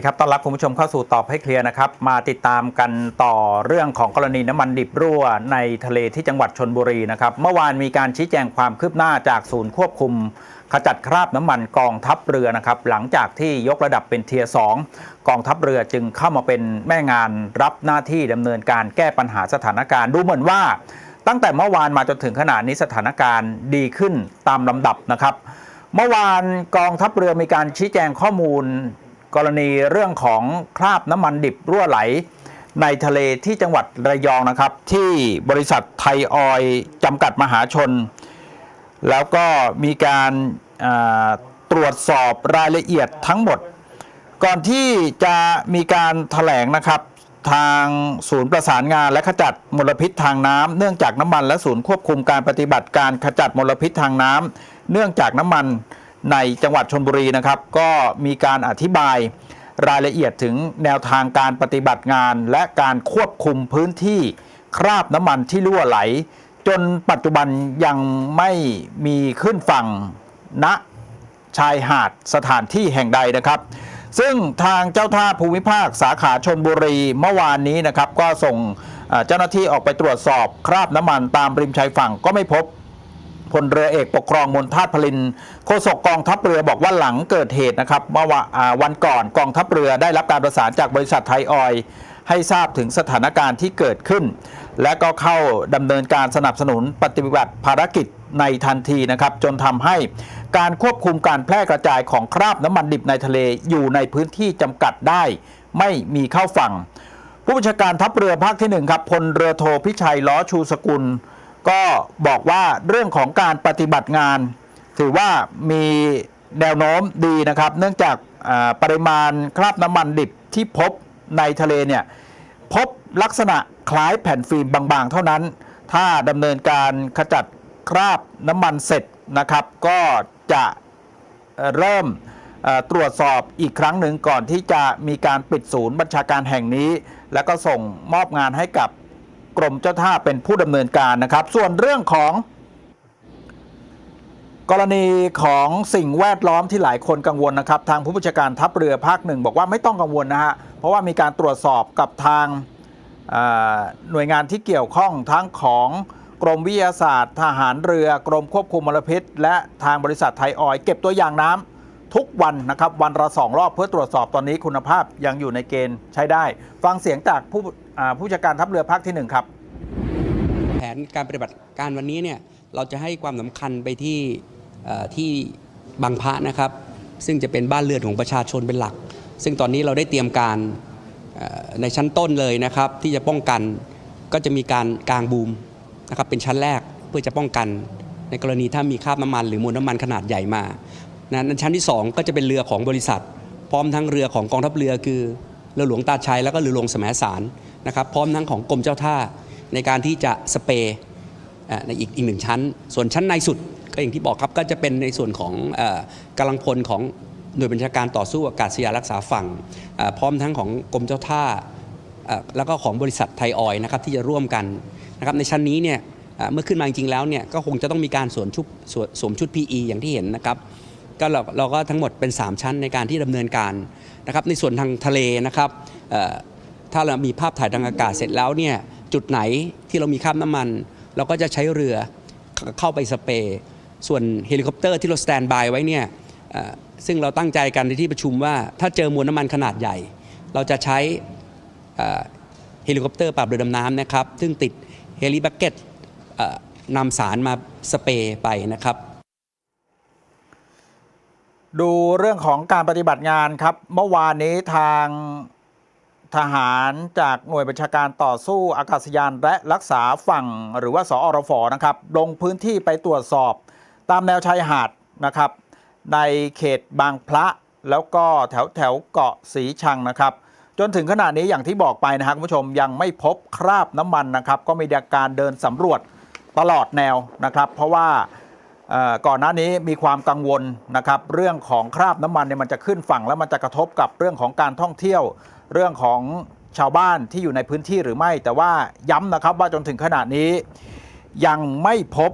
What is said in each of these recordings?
วัสดีครับ ต้อนรับคุณผู้ชมเข้าสู่ตอบให้เคลียร์นะครับ มาติดตามกันต่อเรื่องของกรณีน้ำมันดิบรั่วในทะเลที่จังหวัดชนบุรีนะครับ เมื่อวานมีการชี้แจงความคืบหน้าจากศูนย์ควบคุม ขจัดคราบน้ำมันกองทัพเรือนะครับ หลังจากที่ยกระดับเป็นเทียร์สองกองทัพเรือจึงเข้ามาเป็นแม่งานรับหน้าที่ดำเนินการแก้ปัญหาสถานการณ์ดูเหมือนว่า ตั้งแต่เมื่อวานมาจนถึงขณะนี้สถานการณ์ดีขึ้นตามลำดับนะครับเมื่อวานกองทัพเรือมีการชี้แจงข้อมูล กรณีเรื่องของคราบน้ำมันดิบรั่วไหล ในทะเลที่จังหวัดระยองนะครับ ที่บริษัทไทยออยจำกัดมหาชน แล้วก็มีการาตรวจสอบรายละเอียดทั้งหมด ก่อนที่จะมีการถแถลงนะครับทางศูนย์ประสานงานและขจัดมลพิษทางน้ำเนื่องจากน้ำมันและศูนย์ควบคุมการปฏิบัติการขจัดมลพิษทางน้ำเนื่องจากน้ำมัน ในจังหวัดชนบุรีนะครับ ก็มีการอธิบายรายละเอียดถึงแนวทางการปฏิบัติงาน และการควบคุมพื้นที่คราบน้ำมันที่รั่วไหล จนปัจจุบันยังไม่มีขึ้นฝั่งณชายหาดสถานที่แห่งใดนะครับ ซึ่งทางเจ้าท่าภูมิภาคสาขาชนบุรีเมื่อวานนี้นะครับ ก็ส่งเจ้าหน้าที่ออกไปตรวจสอบคราบน้ำมันตามริมชายฝั่งก็ไม่พบ พลเรือเอกปกครองมนทาตพลินโฆษกกองทัพเรือบอกว่าหลังเกิดเหตุนะครับเมื่อวันก่อนกองทัพเรือได้รับการประสานจากบริษัทไทยออยให้ทราบถึงสถานการณ์ที่เกิดขึ้น และก็เข้าดำเนินการสนับสนุนปฏิบัติภารกิจในทันทีนะครับ จนทำให้การควบคุมการแพร่กระจายของคราบน้ำมันดิบในทะเลอยู่ในพื้นที่จำกัดได้ ไม่มีเข้าฝั่ง ผู้บัญชาการทัพเรือภาคที่หนึ่งครับพลเรือโทพิชัยล้อชูสกุล ก็บอกว่าเรื่องของการปฏิบัติงาน ถือว่ามีแนวโน้มดีนะครับ เนื่องจากปริมาณคราบน้ำมันดิบที่พบในทะเลเนี่ยพบลักษณะคล้ายแผ่นฟิล์มบางๆ เท่านั้น ถ้าดำเนินการขจัดคราบน้ำมันเสร็จนะครับ ก็จะเริ่มตรวจสอบอีกครั้งหนึ่งก่อนที่จะมีการปิดศูนย์บัญชาการแห่งนี้ แล้วก็ส่งมอบงานให้กับ กรมเจ้าท่าเป็นผู้ดำเนินการนะครับ ส่วนเรื่องของกรณีของสิ่งแวดล้อมที่หลายคนกังวลนะครับ ทางผู้บัญชาการทัพเรือภาคหนึ่งบอกว่าไม่ต้องกังวลนะฮะเพราะว่ามีการตรวจสอบกับทางหน่วยงานที่เกี่ยวข้องทั้งของกรมวิทยาศาสตร์ ทหารเรือกรมควบคุมมลพิษ และทางบริษัทไทยออยล์เก็บตัวอย่างน้ำ ทุกวันนะครับวันละสองรอบเพื่อตรวจสอบตอนนี้คุณภาพยังอยู่ในเกณฑ์ใช้ได้ ฟังเสียงจากผู้ผู้จัดการทัพเรือภาคที่หนึ่งครับ แผนการปฏิบัติการวันนี้เนี่ยเราจะให้ความสำคัญไปที่ที่บางพระนะครับ ซึ่งจะเป็นบ้านเรือนของประชาชนเป็นหลัก ซึ่งตอนนี้เราได้เตรียมการในชั้นต้นเลยนะครับ ที่จะป้องกันก็จะมีการกางบูมนะครับเป็นชั้นแรกเพื่อจะป้องกัน ในกรณีถ้ามีคราบน้ำมันหรือมวลน้ำมันขนาดใหญ่มา นะชั้นที่ 2 ก็จะเป็นเรือของบริษัท พร้อมทั้งเรือของกองทัพเรือคือเรือหลวงตาชัยแล้วก็เรือหลวงสมสารนะครับพร้อมทั้งของกรมเจ้าท่าในการที่จะสเปรย์ในอีกอีกหนึ่งชั้น ส่วนชั้นในสุดก็อย่างที่บอกครับก็จะเป็นในส่วนของออกำลังพลของหน่วยบัญชาการต่อสู้อากาศยานรักษาฝั่ง พร้อมทั้งของกรมเจ้าท่าแล้วก็ของบริษัทไทยออยนะครับที่จะร่วมกันนะครับในชั้นนี้เนี่ยเมื่อขึ้นมาจริงๆแล้วเนี่ยก็คงจะต้องมีการสวมชุดสวมชุด PE อย่างที่เห็นนะครับ ก็เราเราก็ทั้งหมดเป็น 3 ชั้นในการที่ดำเนินการนะครับในส่วนทางทะเลนะครับถ้าเรามีภาพถ่ายทางอากาศเสร็จแล้วเนี่ยจุดไหนที่เรามีคราบน้ำมัน เราก็จะใช้เรือเข้าไปสเปรย์ส่วนเฮลิคอปเตอร์ที่เราสแตนบายไว้เนี่ยซึ่งเราตั้งใจกันในที่ประชุมว่าถ้าเจอมวลน้ำมันขนาดใหญ่ เราจะใช้เฮลิคอปเตอร์ปราบเรือดำน้ำนะครับ ซึ่งติดเฮลิบักเก็ตนำสารมาสเปรย์ไปนะครับ ดูเรื่องของการปฏิบัติงานครับ เมื่อวานนี้ทางทหารจากหน่วยบัญชาการต่อสู้อากาศยานและรักษาฝั่งหรือว่าสอรฟนะครับ ลงพื้นที่ไปตรวจสอบ ตามแนวชายหาดนะครับ ในเขตบางพระแล้วก็แถวแถวเกาะสีชังนะครับ จนถึงขณะนี้อย่างที่บอกไปนะครับคุณผู้ชมยังไม่พบคราบน้ำมันนะครับ ก็มีการเดินสำรวจตลอดแนวนะครับ เพราะว่า ก่อนหน้านี้มีความกังวลนะครับเรื่องของคราบน้ำมันเนี่ยมันจะขึ้นฝั่งแล้วมันจะกระทบกับเรื่องของการท่องเที่ยว เรื่องของชาวบ้านที่อยู่ในพื้นที่หรือไม่ แต่ว่าย้ำนะครับว่าจนถึงขณะนี้ยังไม่พบ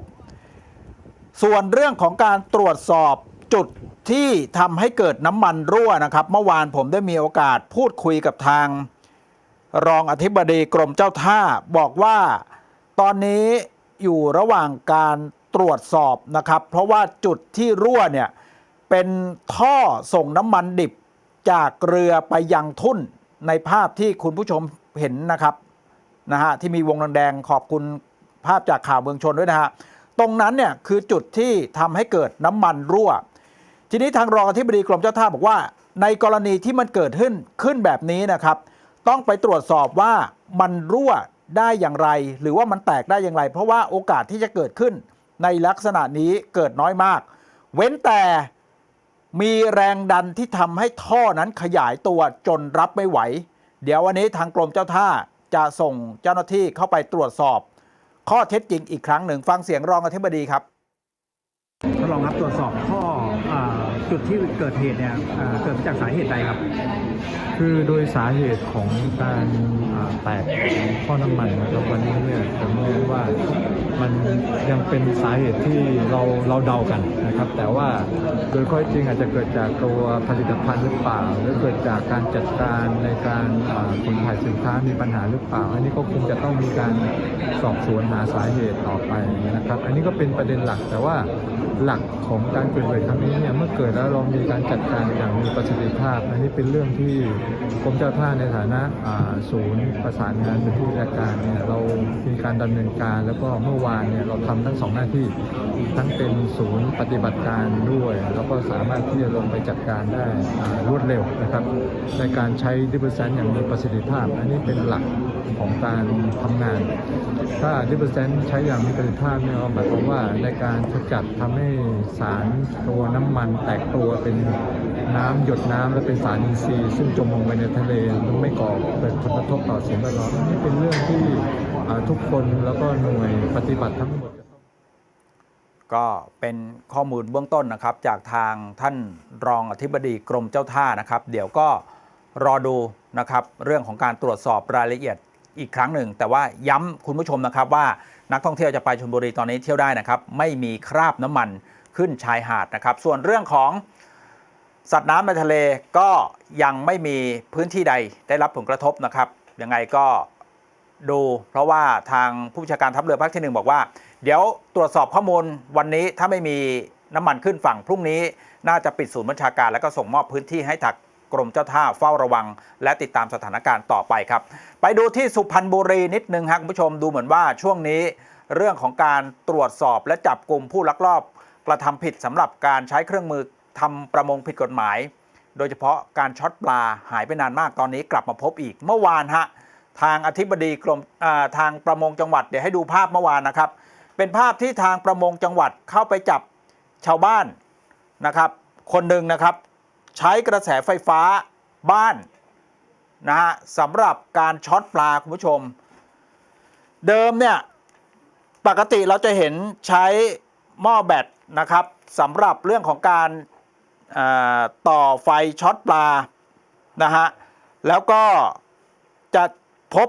ส่วนเรื่องของการตรวจสอบจุดที่ทำให้เกิดน้ำมันรั่วนะครับ เมื่อวานผมได้มีโอกาสพูดคุยกับทาง รองอธิบดีกรมเจ้าท่าบอกว่าตอนนี้อยู่ระหว่างการ ตรวจสอบนะครับ เพราะว่าจุดที่รั่วเนี่ยเป็นท่อส่งน้ำมันดิบจากเรือไปยังทุ่นในภาพที่คุณผู้ชมเห็นนะครับนะฮะที่มีวงแดงขอบคุณภาพจากข่าวเมืองชนด้วยนะฮะตรงนั้นเนี่ยคือจุดที่ทำให้เกิดน้ำมันรั่ว ทีนี้ทางรองอธิบดีกรมเจ้าท่าบอกว่า ในกรณีที่มันเกิดขึ้นขึ้นแบบนี้นะครับ ต้องไปตรวจสอบว่ามันรั่วได้อย่างไร หรือว่ามันแตกได้อย่างไร เพราะว่าโอกาสที่จะเกิดขึ้น ในลักษณะนี้เกิดน้อยมาก เว้นแต่มีแรงดันที่ทำให้ท่อนั้นขยายตัวจนรับไม่ไหว เดี๋ยววันนี้ทางกรมเจ้าท่าจะส่งเจ้าหน้าที่เข้าไปตรวจสอบ ข้อเท็จจริงอีกครั้งหนึ่งฟังเสียงรองอธิบดีครับทดลองครับตรวจสอบข้ออาจุดที่เกิดเหตุเนี่ยอ่าเกิดมาจากสาเหตุใดครับ คือโดยสาเหตุของการอ่า แตกของท่อน้ำมันนะครับวันนี้เนี่ยผมมองว่ามันยังเป็นสาเหตุที่เราเราเดากันนะครับ แต่ว่าโดยข้อจริงอาจจะเกิดจากตัวผลิตภัณฑ์หรือเปล่า หรือเกิดจากการจัดการในการขนถ่ายสินค้ามีปัญหาหรือเปล่า อันนี้ก็คงจะต้องมีการสอบสวนหาสาเหตุต่อไปนะครับ อันนี้ก็เป็นประเด็นหลักแต่ว่าหลักของการเกิดเหตุครั้งนี้เนี่ยเมื่อเกิดแล้วเรามีการจัดการอย่างมีประสิทธิภาพ อันนี้เป็นเรื่องที่กรมเจ้าท่าในฐานะศูนย์ประสานงานเป็นผู้จัดการเนี่ยเรามีการดำเนินการ แล้วก็เมื่อวานเนี่ยเราทำทั้งสองหน้าที่ ทั้งเป็นศูนย์ปฏิบัติการด้วย แล้วก็สามารถที่จะลงไปจัดการได้รวดเร็วนะครับ ในการใช้ดิบเซนอย่างมีประสิทธิภาพ อันนี้เป็นหลักของการทำงาน ถ้าดิบเซนใช้อย่างมีประสิทธิภาพเนี่ยหมายความว่าในการสกัดทำให้สารตัวน้ำมันแตกตัวเป็น น้ำหยดน้ำและเป็นสารอินทรีย์ซึ่งจมลงไปในทะเลไม่ก่อเกิดผลกระทบต่อสิ่งแวดล้อมนนี้เป็นเรื่องที่ทุกคนแล้วก็หน่วยปฏิบัติทั้งหมด ก็เป็นข้อมูลเบื้องต้นนะครับ จากทางท่านรองอธิบดีกรมเจ้าท่านะครับ เดี๋ยวก็รอดูนะครับเรื่องของการตรวจสอบรายละเอียดอีกครั้งหนึ่ง แต่ว่าย้ำคุณผู้ชมนะครับว่านักท่องเที่ยวจะไปชลบุรีตอนนี้เที่ยวได้นะครับ ไม่มีคราบน้ำมันขึ้นชายหาดนะครับ ส่วนเรื่องของ สัตว์น้ำในทะเลก็ยังไม่มีพื้นที่ใดได้รับผลกระทบนะครับยังไงก็ดูเพราะว่าทางผู้บัญชาการทัพเรือภาคที่หนึ่งบอกว่า เดี๋ยวตรวจสอบข้อมูลวันนี้ถ้าไม่มีน้ำมันขึ้นฝั่งพรุ่งนี้ น่าจะปิดศูนย์บัญชาการ แล้วก็ส่งมอบพื้นที่ให้ทางกรมเจ้าท่าเฝ้าระวัง และติดตามสถานการณ์ต่อไปครับ ไปดูที่สุพรรณบุรีนิดนึงครับคุณผู้ชมดูเหมือนว่าช่วงนี้ เรื่องของการตรวจสอบและจับกลุ่มผู้ลักลอบกระทำผิดสำหรับการใช้เครื่องมือ ทำประมงผิดกฎหมาย โดยเฉพาะการช็อตปลาหายไปนานมากตอนนี้กลับมาพบอีกเมื่อวานฮะทางอธิบดีกรมทางประมงจังหวัดเดี๋ยวให้ดูภาพเมื่อวานนะครับ เป็นภาพที่ทางประมงจังหวัดเข้าไปจับชาวบ้านนะครับ คนหนึ่งนะครับ ใช้กระแสไฟฟ้าบ้านนะฮะสำหรับการช็อตปลาคุณผู้ชม เดิมเนี่ยปกติเราจะเห็นใช้หม้อแบตนะครับสำหรับเรื่องของการ ต่อไฟช็อตปลานะฮะแล้วก็จะพบ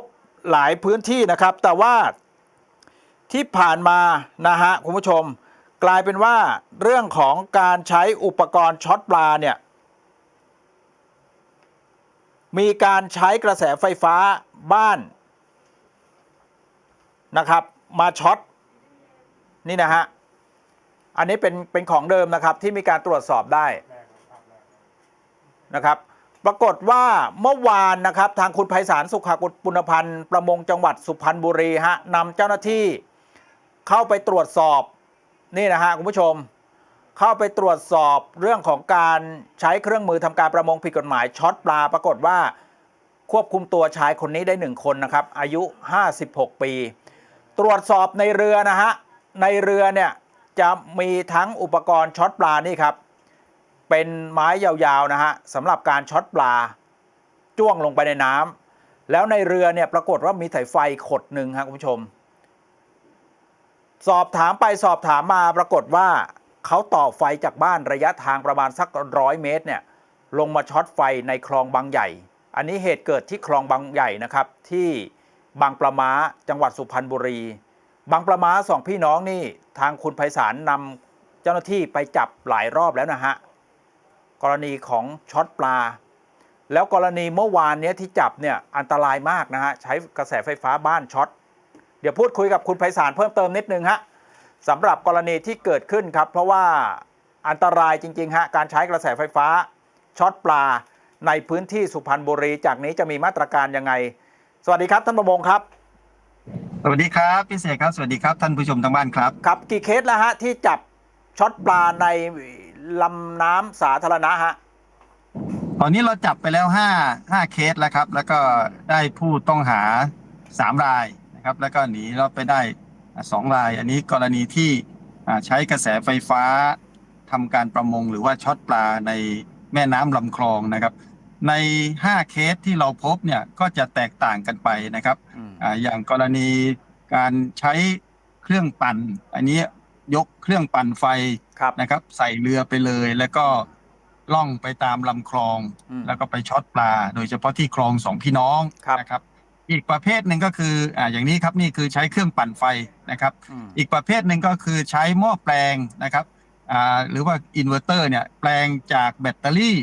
หลายพื้นที่นะครับ แต่ว่าที่ผ่านมานะฮะคุณผู้ชมกลายเป็นว่าเรื่องของการใช้อุปกรณ์ช็อตปลาเนี่ยมีการใช้กระแสไฟฟ้าบ้านนะครับ มาช็อตนี่นะฮะ อันนี้เป็นเป็นของเดิมนะครับที่มีการตรวจสอบได้นะครับปรากฏว่าเมื่อวานนะครับทางคุณไพศาลสุขากุลปุณพันธ์ประมงจังหวัดสุพรรณบุรีฮะนำเจ้าหน้าที่เข้าไปตรวจสอบนี่นะฮะคุณผู้ชม เข้าไปตรวจสอบเรื่องของการใช้เครื่องมือทำการประมงผิดกฎหมายช็อตปลา ปรากฏว่าควบคุมตัวชายคนนี้ได้หนึ่งคนนะครับอายุ 56 ปี ตรวจสอบในเรือนะฮะในเรือเนี่ย จะมีทั้งอุปกรณ์ช็อตปลานี่ครับ เป็นไม้ยาวๆนะฮะสำหรับการช็อตปลา จ้วงลงไปในน้ำแล้วในเรือเนี่ยปรากฏว่ามีสายไฟขดหนึ่งครับคุณผู้ชม สอบถามไปสอบถามมาปรากฏว่าเขาต่อไฟจากบ้านระยะทางประมาณสักร้อยเมตรเนี่ยลงมาช็อตไฟในคลองบางใหญ่ อันนี้เหตุเกิดที่คลองบางใหญ่นะครับที่บางปลาม้าจังหวัดสุพรรณบุรี บางปลาม้าสองพี่น้องนี่ทางคุณไพศาลนำเจ้าหน้าที่ไปจับหลายรอบแล้วนะฮะ กรณีของช็อตปลา แล้วกรณีเมื่อวานเนี้ยที่จับเนี่ยอันตรายมากนะฮะ ใช้กระแสไฟฟ้าบ้านช็อต เดี๋ยวพูดคุยกับคุณไพศาลเพิ่มเติมนิดนึงฮะสำหรับกรณีที่เกิดขึ้นครับ เพราะว่าอันตรายจริงๆฮะการใช้กระแสไฟฟ้าช็อตปลาในพื้นที่สุพรรณบุรี จากนี้จะมีมาตรการยังไง สวัสดีครับท่านประมงครับ วัสดีครับพี่เสกครับสวัสดีครับท่านผู้ชมทางบ้านครับ ครับกี่เคสแล้วฮะที่จับช็อตปลาในลำน้ำสาธารณะฮะตอนนี้เราจับไปแล้วห้าห้าเคสแล้วครับ แล้วก็ได้ผู้ต้องหาสามรายนะครับ แล้วก็หนีเราไปได้อ่าสองราย อันนี้กรณีที่อ่าใช้กระแสไฟฟ้าทำการประมงหรือว่าช็อตปลาในแม่น้ำลำคลองนะครับ ในห้าเคสที่เราพบเนี่ยก็จะแตกต่างกันไปนะครับ อ่าอย่างกรณีการใช้เครื่องปั่น อันนี้ยกเครื่องปั่นไฟครับนะครับ ใส่เรือไปเลย แล้วก็ล่องไปตามลำคลองอืมแล้วก็ไปช็อตปลา โดยเฉพาะที่คลองสองพี่น้องครับนะครับ อีกประเภทหนึ่งก็คืออ่าอย่างนี้ครับนี่คือใช้เครื่องปั่นไฟนะครับอืมอีกประเภทหนึ่งก็คือใช้หม้อแปลงนะครับอ่าหรือว่าอินเวอร์เตอร์เนี่ยแปลงจากแบตเตอรี่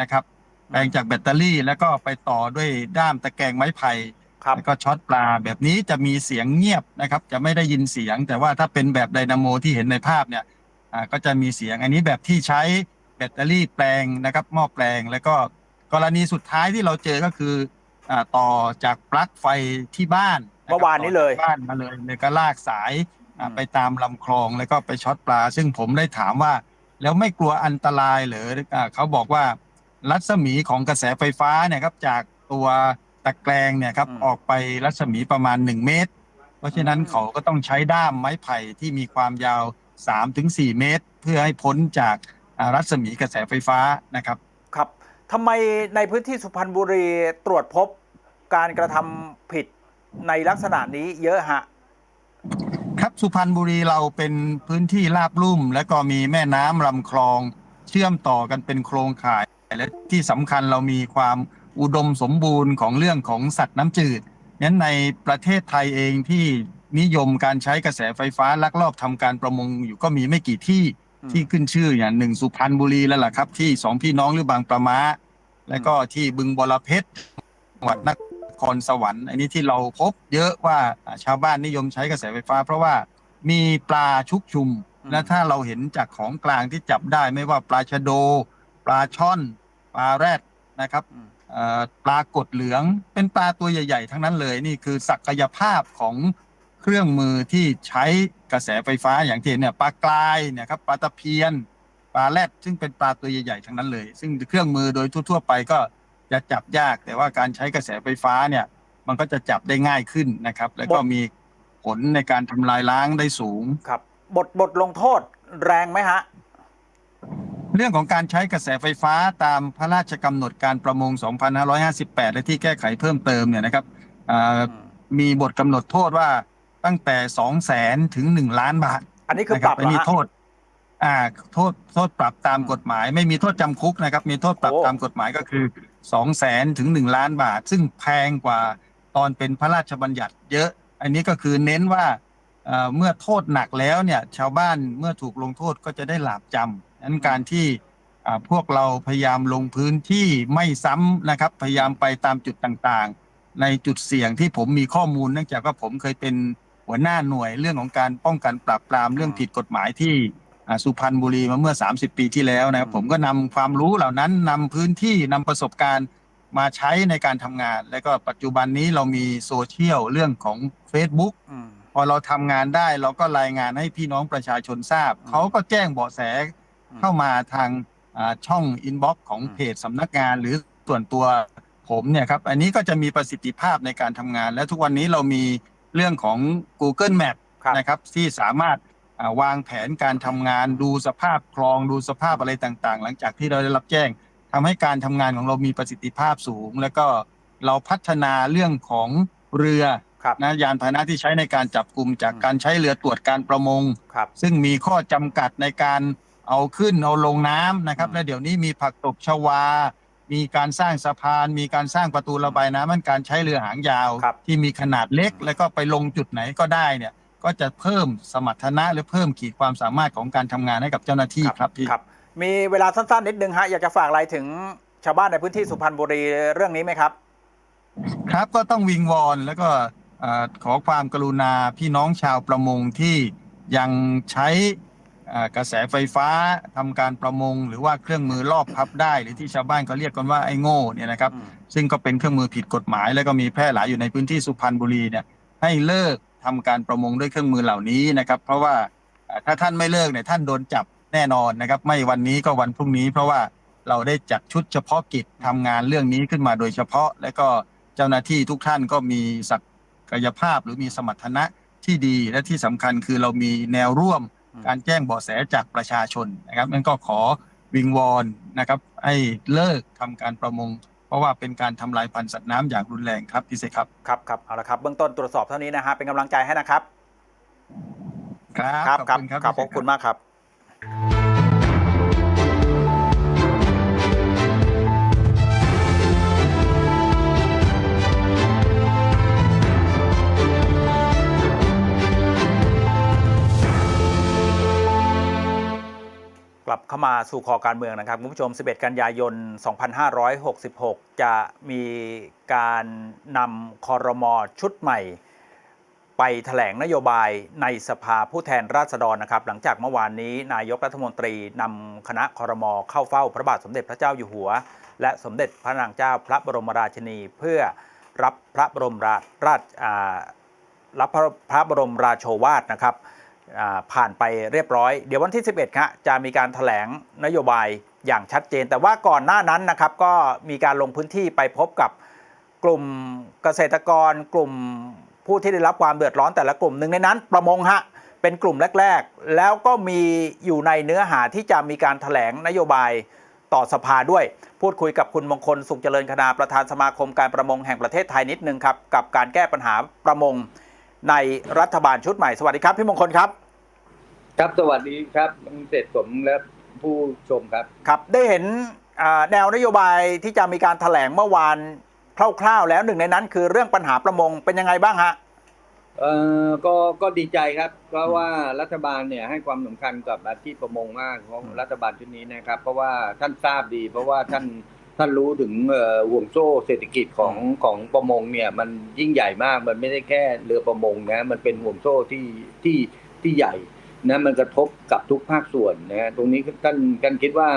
นะครับแปลงจากแบตเตอรี่แล้วก็ไปต่อด้วยด้ามตะแกรงไม้ไผ่ ครับ แล้วก็ช็อตปลาแบบนี้จะมีเสียงเงียบนะครับ จะไม่ได้ยินเสียง แต่ว่าถ้าเป็นแบบไดนาโมที่เห็นในภาพเนี่ยอ่าก็จะมีเสียงอันนี้แบบที่ใช้แบตเตอรี่แปลงนะครับหม้อแปลงแล้วก็กรณีสุดท้ายที่เราเจอก็คืออ่าต่อจากปลั๊กไฟที่บ้านะครับเมื่อวานนี้เลย ต่อจากบ้านมาเลยแล้วก็ลากสายอ่าอืมไปตามลำคลองแล้วก็ไปช็อตปลา ซึ่งผมได้ถามว่า แล้วไม่กลัวอันตรายเหรืออ่าเขาบอกว่ารัศมีของกระแสไฟฟ้าเนี่ยครับจากตัว ตะแกรงเนี่ยครับอืม ออกไปรัศมีประมาณ 1 เมตร เพราะฉะนั้นอืมเขาก็ต้องใช้ด้ามไม้ไผ่ที่มีความยาว 3-4 เมตร เพื่อให้พ้นจากอ่ารัศมีกระแสไฟฟ้านะครับ ครับทำไมในพื้นที่สุพรรณบุรีตรวจพบการกระทำผิดในลักษณะนี้เยอะฮะ ครับสุพรรณบุรีเราเป็นพื้นที่ราบลุ่ม และก็มีแม่น้ำลำคลอง เชื่อมต่อกันเป็นโครงข่าย และที่สำคัญเรามีความ อุดมสมบูรณ์ของเรื่องของสัตว์น้ำจืดนั้นในประเทศไทยเองที่นิยมการใช้กระแสไฟฟ้าลักลอบทำการประมงอยู่ก็มีไม่กี่ที่อืมที่ขึ้นชื่ออย่างหนึ่งสุพรรณบุรีแล้วล่ะครับ ที่สองพี่น้องหรือบางประมาและก็ที่บึงบรเพชรจังหวัดนครสวรรค์ อันนี้ที่เราพบเยอะว่าอ่าชาวบ้านนิยมใช้กระแสไฟฟ้า เพราะว่ามีปลาชุกชุมอืมและถ้าเราเห็นจากของกลางที่จับได้ไม่ว่าปลาชะโด ปลาช่อน ปลาแรดนะครับอืมเอ่อ ปลากดเหลืองเป็นปลาตัวใหญ่ ๆ ทั้งนั้นเลยนี่คือศักยภาพของเครื่องมือที่ใช้กระแสไฟฟ้าอย่างที่เห็นเนี่ยปลากรายเนี่ยครับปลาตะเพียน ปลาแรดซึ่งเป็นปลาตัวใหญ่ๆทั้งนั้นเลย ซึ่งเครื่องมือโดยทั่ว ๆ ไปก็จะจับยาก แต่ว่าการใช้กระแสไฟฟ้าเนี่ยมันก็จะจับได้ง่ายขึ้นนะครับ แล้วก็บทมีผลในการทำลายล้างได้สูงครับ บทบทลงโทษแรงไหมฮะ เรื่องของการใช้กระแสไฟฟ้าตามพระราชกำหนดการประมง 2558 และที่แก้ไขเพิ่มเติมเนี่ยนะครับอ่ามีบทกำหนดโทษว่าตั้งแต่ 2 0 0แสนถึง 1 ล้านบาท อันนี้คือนะปครัรับบเหอัรนอนี้ฮะโทษอ่าโทษโทษปรับตามอืมกฎหมาย ไม่มีโทษจำคุกนะครับ มีโทษปรับโอ้ตามกฎหมายก็คือ 2 0 0แสนถึง 1 ล้านบาท ซึ่งแพงกว่าตอนเป็นพระราชบัญญัติเยอะ อันนี้ก็คือเน้นว่าเอ่อเมื่อโทษหนักแล้วเนี่ยชาวบ้านเมื่อถูกลงโทษก็จะได้หลาบจำ นั้นการที่อ่าพวกเราพยายามลงพื้นที่ไม่ซ้ำนะครับ พยายามไปตามจุดต่างๆ ในจุดเสี่ยงที่ผมมีข้อมูลเนื่องจากว่าผมเคยเป็นหัวหน้าหน่วยเรื่องของการป้องกันปราบปรามเรื่องผิดกฎหมายที่อ่าสุพรรณบุรีมาเมื่อ 30 ปีที่แล้วนะครับอืมผมก็นำความรู้เหล่านั้นนำพื้นที่นำประสบการณ์มาใช้ในการทำงาน และก็ปัจจุบันนี้เรามีโซเชียลเรื่องของ Facebook อืมพอเราทำงานได้เราก็รายงานให้พี่น้องประชาชนทราบอืมเขาก็แจ้งเบาะแสอืม เข้ามาทางอ่าช่องอินบ็อกซ์ของอืมเพจสำนักงานหรือส่วนตัวผมเนี่ยครับ อันนี้ก็จะมีประสิทธิภาพในการทำงาน และทุกวันนี้เรามีเรื่องของ Google Map ครับนะครับที่สามารถอ่าวางแผนการทำงานดูสภาพคลองดูสภาพอะไรต่างๆ หลังจากที่เราได้รับแจ้งทำให้การทำงานของเรามีประสิทธิภาพสูง แล้วก็เราพัฒนาเรื่องของเรือครับนะยานพาหนะที่ใช้ในการจับกลุ่มจากอืมการใช้เรือตรวจการประมงครับซึ่งมีข้อจำกัดในการ เอาขึ้นเอาลงน้ำนะครับอืมและเดี๋ยวนี้มีผักตบชวา มีการสร้างสะพาน มีการสร้างประตูระบายน้ำมันการใช้เรือหางยาว ครับ ที่มีขนาดเล็กอืมแล้วก็ไปลงจุดไหนก็ได้เนี่ย ก็จะเพิ่มสมรรถนะหรือเพิ่มขีดความสามารถของการทำงานให้กับเจ้าหน้าที่ครับพี่ ครับ มีเวลาสั้นๆนิดนึงฮะอยากจะฝากอะไรถึงชาวบ้านในพื้นที่สุพรรณบุรีเรื่องนี้ไหมครับ ครับก็ต้องวิงวอนแล้วก็เอ่อขอความกรุณาพี่น้องชาวประมงที่ยังใช้เอ่อ กระแสไฟฟ้าทำการประมง หรือว่าเครื่องมือรอบพับได้ หรือที่ชาวบ้านเขาเรียกกันว่าไอ้โง่เนี่ยนะครับอืมซึ่งก็เป็นเครื่องมือผิดกฎหมาย แล้วก็มีแพร่หลายอยู่ในพื้นที่สุพรรณบุรีเนี่ยให้เลิกทำการประมงด้วยเครื่องมือเหล่านี้นะครับ เพราะว่าเอ่อถ้าท่านไม่เลิกเนี่ยท่านโดนจับแน่นอนนะครับ ไม่วันนี้ก็วันพรุ่งนี้ เพราะว่าเราได้จัดชุดเฉพาะกิจทำงานเรื่องนี้ขึ้นมาโดยเฉพาะ และก็เจ้าหน้าที่ทุกท่านก็มีศักยภาพหรือมีสมรรถนะที่ดีและที่สำคัญคือเรามีแนวร่วมอืม การแจ้งเบาะแสจากประชาชนนะครับนั่นก็ขอวิงวอนนะครับให้เลิกทำการประมง เพราะว่าเป็นการทำลายพันธุ์สัตว์น้ำอย่างรุนแรงครับพี่เสกครับครับครับเอาละครับเบื้องต้นตรวจสอบเท่านี้นะฮะเป็นกำลังใจให้นะครับ ครับครับขอบคุณครับครับขพี่อบเสกคุณมากครับ กลับเข้ามาสู่คอการเมืองนะครับคุณผู้ชม 11 กันยายน 2566 จะมีการนำคอรมอชุดใหม่ ไปแถลงนโยบายในสภาผู้แทนราษฎรนะครับ หลังจากเมื่อวานนี้นายกรัฐมนตรีนำคณะคอรมอเข้าเฝ้าพระบาทสมเด็จพระเจ้าอยู่หัว และสมเด็จพระนางเจ้าพระบรมราชินี เพื่อรับพระบรมราชรับพระบรมราโชวาทนะครับ ผ่านไปเรียบร้อย เดี๋ยววันที่ 11ครับจะมีการถแถลงนโยบายอย่างชัดเจน แต่ว่าก่อนหน้านั้นนะครับก็มีการลงพื้นที่ไปพบกับกลุ่มเกษตรกร กลุ่มผู้ที่ได้รับความเดือดร้อนแต่ละกลุ่มหนึ่งในนั้น ประมงฮะเป็นกลุ่มแรก ๆ แล้วก็มีอยู่ในเนื้อหาที่จะมีการถแถลงนโยบายต่อสภาด้วย พูดคุยกับคุณมงคลสุขเจริญคณาประธานสมาคมการประมงแห่งประเทศไทยนิดนึงครับกับการแก้ปัญหาประมง ในรัฐบาลชุดใหม่สวัสดีครับ พี่มงคลครับ ครับสวัสดีครับคุณเศรษฐสมและผู้ชมครับ ครับได้เห็นอ่าแนวนโยบายที่จะมีการถแถลงเมื่อวานคร่าวๆ แล้วหนึ่งในนั้นคือเรื่องปัญหาประมงเป็นยังไงบ้างฮะเอ่อก็ก็ดีใจครับ เพราะว่ารัฐบาลเนี่ยให้ความสำคัญกับอาชีพประมงมากของรัฐบาลชุดนี้นะครับ เพราะว่าท่านทราบดี เพราะว่าท่าน ท่านรู้ถึงห่วงโซ่เศรษฐกิจของของประมงเนี่ยมันยิ่งใหญ่มากมันไม่ได้แค่เรือประมงนะมันเป็นห่วงโซ่ที่ที่ที่ใหญ่นะมันกระทบกับทุกภาคส่วนนะตรงนี้ท่านท่านคิดว่า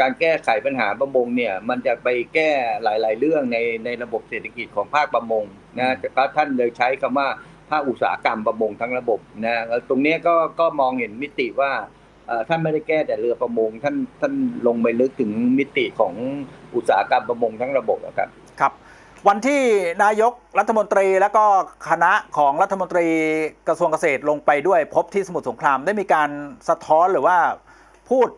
การแก้ไขปัญหาประมงเนี่ยมันจะไปแก้หลาย ๆ เรื่องในในระบบเศรษฐกิจของภาคประมงนะแต่พระท่านเลยใช้คำว่าภาคอุตสาหกรรมประมงทั้งระบบนะแล้วตรงนี้ก็ก็มองเห็นมิติว่า ท่านไม่ได้แก้แต่เรือประมงท่านท่านลงไปลึกถึงมิติของอุตสาหกรรมประมงทั้งระบบอะครับครับ วันที่นายกรัฐมนตรีแล้วก็คณะของรัฐมนตรีกระทรวงเกษตรลงไปด้วยพบที่สมุทรสงครามได้มีการสะท้อนหรือว่าพูด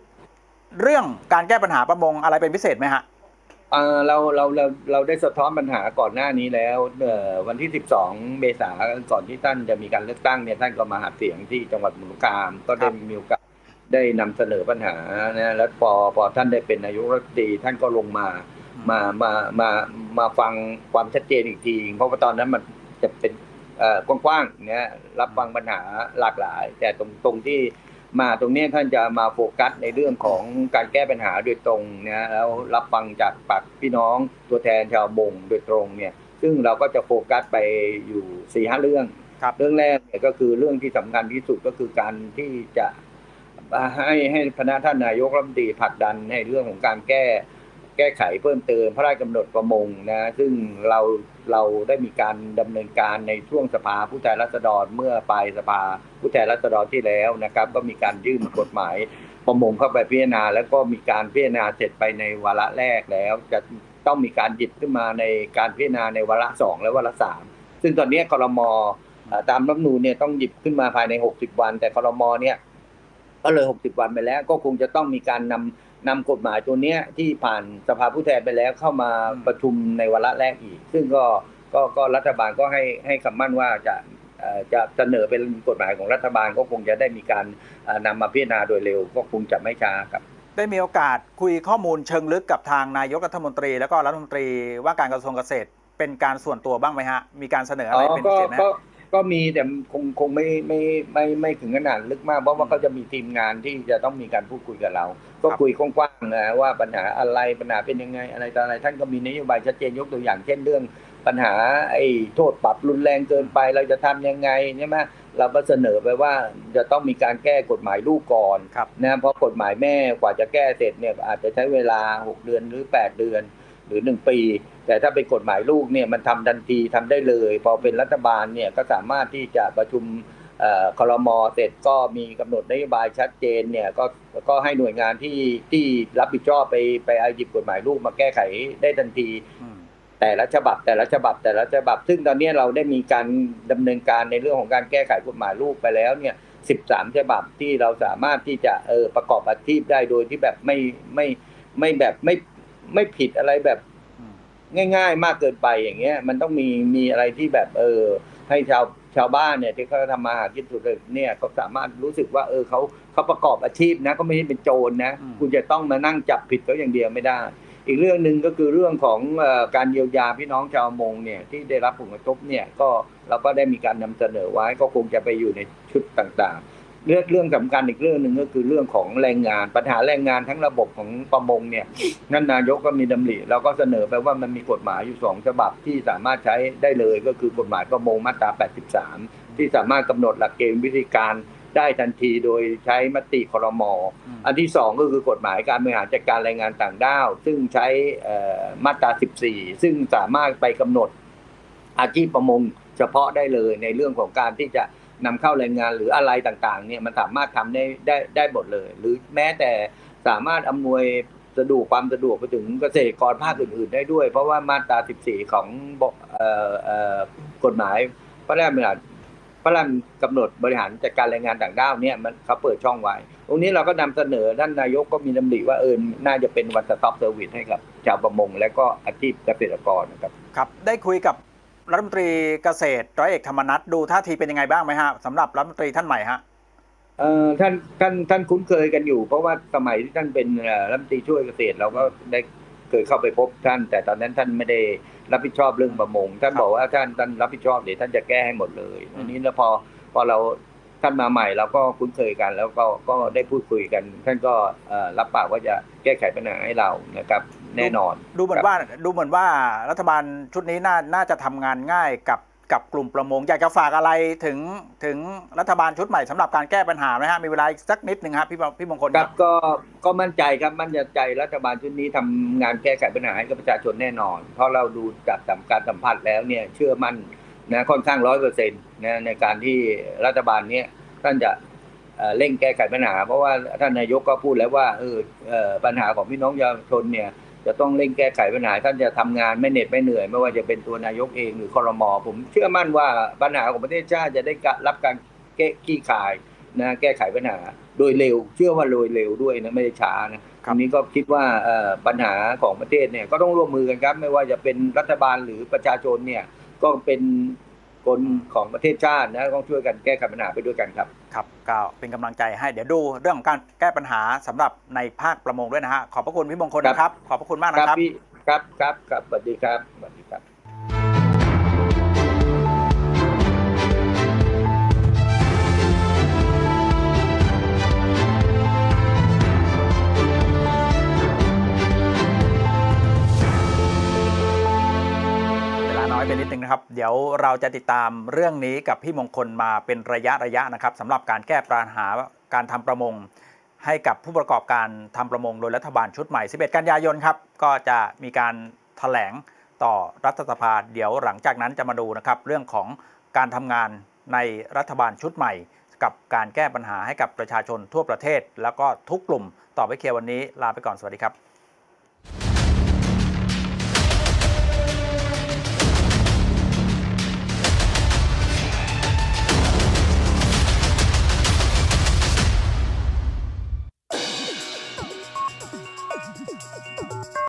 เรื่องการแก้ปัญหาประมงอะไรเป็นพิเศษไหมฮะเอ่อเราเราเราเราได้สะท้อนปัญหาก่อนหน้านี้แล้วเอ่อวันที่ 12 เมษายนก่อนที่ท่านจะมีการเลือกตั้งเนี่ยท่านก็มาหาเสียงที่จังหวัดสมุทรสงครามก็ได้มีโอกาส ได้นำเสนอปัญหานะแล้วพอพอท่านได้เป็นนายกรัฐมนตรีท่านก็ลงมามามามามาฟังความชัดเจนอีกที เพราะว่าตอนนั้นมันจะเป็นเอ่อกว้างๆเนี่ยรับฟังปัญหาหลากหลาย แต่ตรงตรงที่มาตรงเนี้ยท่านจะมาโฟกัสในเรื่องของการแก้ปัญหาโดยตรงนะแล้วรับฟังจากปากพี่น้องตัวแทนชาวบงโดยตรงเนี่ยซึ่งเราก็จะโฟกัสไปอยู่สี่ห้าเรื่องครับเรื่องแรกเนี่ยก็คือเรื่องที่สำคัญที่สุดก็คือการที่จะ ให้ให้พนักท่านนายกรัฐมนตรีผลักดันในเรื่องของการแก้แก้ไขเพิ่มเติมพระราชกำหนดประมงนะซึ่งเราเราได้มีการดำเนินการในช่วงสภาผู้แทนราษฎรเมื่อปลายสภาผู้แทนราษฎรที่แล้วนะครับ ก็มีการยื่นกฎหมายประมงเข้าไปพิจารณา แล้วก็มีการพิจารณาเสร็จไปในวาระแรกแล้ว จะต้องมีการหยิบขึ้นมาในการพิจารณาในวาระสองและวาระสามซึ่งตอนนี้ครมอ่อตามรัฐมนูญเนี่ยต้องหยิบขึ้นมาภายใน 60 วัน แต่ครมอเนี่ย ก็เลย 60 วันไปแล้ว ก็คงจะต้องมีการนำนำกฎหมายตัวเนี้ยที่ผ่านสภาผู้แทนไปแล้วเข้ามาอืมประชุมในวาระแรกอีก ซึ่งก็ก็ก็รัฐบาลก็ให้ให้คำมั่นว่าจะเอ่อจะเสนอเป็นกฎหมายของรัฐบาลก็คงจะได้มีการเอ่อนำมาพิจารณาโดยเร็ว ก็คงจะไม่ช้าครับ ได้มีโอกาสคุยข้อมูลเชิงลึกกับทางนายกรัฐมนตรี แล้วก็รัฐมนตรีว่าการกระทรวงเกษตรเป็นการส่วนตัวบ้างไหมฮะ มีการเสนออะไรเป็นพิก็เศษไหม ก็ฮะก็มีแต่คงคงไม่ไม่ไม่ไม่ถึงขนาดลึกมาก เพราะว่าเขาจะมีทีมงานที่จะต้องมีการพูดคุยกับเรา ก็คุยกว้างๆนะว่าปัญหาอะไรปัญหาเป็นยังไงอะไรต่ออะไร ท่านก็มีนโยบายชัดเจนยกตัวอย่างเช่นเรื่อง ปัญหาไอ้โทษปรับรุนแรงเกินไปเราจะทำยังไงใช่ไหมเราก็เสนอไปว่าจะต้องมีการแก้กฎหมายลูกก่อนครับนะเพราะกฎหมายแม่กว่าจะแก้เสร็จเนี่ยอาจจะใช้เวลา 6 เดือนหรือ 8 เดือนหรือ 1 ปี แต่ถ้าเป็นกฎหมายลูกเนี่ยมันทำทันทีทำได้เลย พอเป็นรัฐบาลเนี่ยก็สามารถที่จะประชุมเอ่อคลมเสร็จก็มีกำหนดนโยบายชัดเจนเนี่ยก็ก็ให้หน่วยงานที่ที่รับผิดชอบไปไปเอาหยิบกฎหมายลูกมาแก้ไขได้ทันทีอืมแต่ละฉบับแต่ละฉบับแต่ละฉบับ ซึ่งตอนนี้เราได้มีการดำเนินการในเรื่องของการแก้ไขกฎหมายลูกไปแล้วเนี่ย13ฉบับที่เราสามารถที่จะเออประกอบอาชีพได้โดยที่แบบไม่ไม่ไม่แบบไม่ไม่ผิดอะไรแบบอืม ง่าย ๆ มากเกินไปอย่างเงี้ย มันต้องมีมีอะไรที่แบบเออ ให้ชาวชาวบ้านเนี่ยที่เขาทำมาหากินสุดเลยเนี่ยเขาสามารถรู้สึกว่า เออเขาเขาประกอบอาชีพนะก็ไม่ใช่เป็นโจรนะอืมคุณจะต้องมานั่งจับผิดเขาอย่างเดียวไม่ได้ อีกเรื่องหนึ่งก็คือเรื่องของเอ่อการเยียวยาพี่น้องชาวประมงเนี่ยที่ได้รับผลกระทบเนี่ยก็เราก็ได้มีการนำเสนอไว้ก็คงจะไปอยู่ในชุดต่างๆ เรื่องเรื่องสำคัญอีกเรื่องหนึ่งก็คือเรื่องของแรงงาน ปัญหาแรงงานทั้งระบบของประมงเนี่ยนั่นนายกก็มีดำริเราก็เสนอไปว่ามันมีกฎหมายอยู่สองฉบับที่สามารถใช้ได้เลยก็คือกฎหมายประมงมาตรา 83 ที่สามารถกำหนดหลักเกณฑ์วิธีการได้ทันทีโดยใช้มติครมอืมอันที่สองก็คือกฎหมายการบริหารจัดการแรงงานต่างด้าว ซึ่งใช้เอ่อมาตรา 14 ซึ่งสามารถไปกำหนดอาชีพประมงเฉพาะได้เลยในเรื่องของการที่จะ นำเข้าแรงงานหรืออะไรต่างๆเนี่ยมันสามารถทำได้ได้ได้หมดเลย หรือแม้แต่สามารถอำนวยสะดวกความสะดวกไปถึงเกษตรกรภาคอื่นๆ ได้ด้วย เพราะว่ามาตรา 14 ของกฎหมายพระราชบัญญัติพระราชกำหนดบริหารจัดการแรงงานต่างด้าวเนี่ยมันเขาเปิดช่องไว้ ตรงนี้เราก็นำเสนอท่านนายกก็มีดำริว่าเออน่าจะเป็นวันสต็อปเซอร์วิสให้กับชาวประมงและก็อาชีพเกษตรกรนะครับ ครับ ได้คุยกับ รัฐมนตรีเกษตรร้อยเอกธรรมนัฐดูท่าทีเป็นยังไงบ้างไหมฮะสำหรับรัฐมนตรีท่านใหม่ฮะเอ่อท่านท่านท่านคุ้นเคยกันอยู่ เพราะว่าสมัยที่ท่านเป็นเอ่อรัฐมนตรีช่วยเกษตรเราก็ได้เคยเข้าไปพบท่าน แต่ตอนนั้นท่านไม่ได้รับผิดชอบเรื่องประมง ท่านครับบอกว่าท่านท่านรับผิดชอบเดี๋ยวท่านจะแก้ให้หมดเลยอืมอันนี้แล้วพอพอเรา ท่านมาใหม่เราก็คุ้นเคยกัน แล้วก็ก็ได้พูดคุยกัน ท่านก็เอ่อรับปากว่าจะแก้ไขปัญหาให้เรานะครับ แน่นอน ดูเหมือนว่าดูเหมือนว่ารัฐบาลชุดนี้น่าน่าจะทำงานง่ายกับกับกลุ่มประมงอยากจะฝากอะไรถึงถึงรัฐบาลชุดใหม่สำหรับการแก้ปัญหาไหมฮะมีเวลาอีกสักนิดหนึ่งครับพี่พี่มงคลคครัรับบก็ก็มั่นใจครับมั่นใจรัฐบาลชุดนี้ทำงานแก้ไขปัญหาให้กับประชาชนแน่นอน เพราะเราดูจากการสัมผัสแล้วเนี่ยเชื่อมั่น นะค่อนข้างร้อยเปอร์เซ็นต์นะในการที่รัฐบาลเนี้ยท่านจะเอ่อเร่งแก้ไขปัญหา เพราะว่าท่านนายกก็พูดแล้วว่าเออเอ่อปัญหาของพี่น้องประชาชนเนี่ยจะต้องเร่งแก้ไขปัญหาท่านจะทำงานไม่เหน็ดไม่เหนื่อย ไม่ว่าจะเป็นตัวนายกเองหรือคอรมอผมเชื่อมั่นว่าปัญหาของประเทศชาติจะได้รับการแก้ขี้คายนะแก้ไขปัญหาโดยเร็ว เชื่อว่าโดยเร็วด้วยนะไม่ได้ช้านะครับอันนี้ก็คิดว่าเอ่อปัญหาของประเทศเนี่ยก็ต้องร่วมมือกันครับ ไม่ว่าจะเป็นรัฐบาลหรือประชาชนเนี่ย ก็เป็นคนของประเทศชาตินะต้องช่วยกันแก้ไขปัญหาไปด้วยกันครับ ครับก็เป็นกำลังใจให้เดี๋ยวดูเรื่องของการแก้ปัญหาสำหรับในภาคประมงด้วยนะฮะขอบพระคุณพี่มงคลนะครับ ขอบพระคุณมากคนะรับครับพี่ครับครับครับสวัสดีครับสวัสดีครับ นะครับ เดี๋ยวเราจะติดตามเรื่องนี้กับพี่มงคลมาเป็นระยะระยะนะครับสำหรับการแก้ปัญหาการทำประมง ให้กับผู้ประกอบการทำประมงโดยรัฐบาลชุดใหม่ 11 กันยายนครับ ก็จะมีการถแถลงต่อรัฐสภาเดี๋ยวหลังจากนั้นจะมาดูนะครับ เรื่องของการทำงานในรัฐบาลชุดใหม่ กับการแก้ปัญหาให้กับประชาชนทั่วประเทศ แล้วก็ทุกกลุ่มต่อไปเคลียร์วันนี้ลาไปก่อนสวัสดีครับ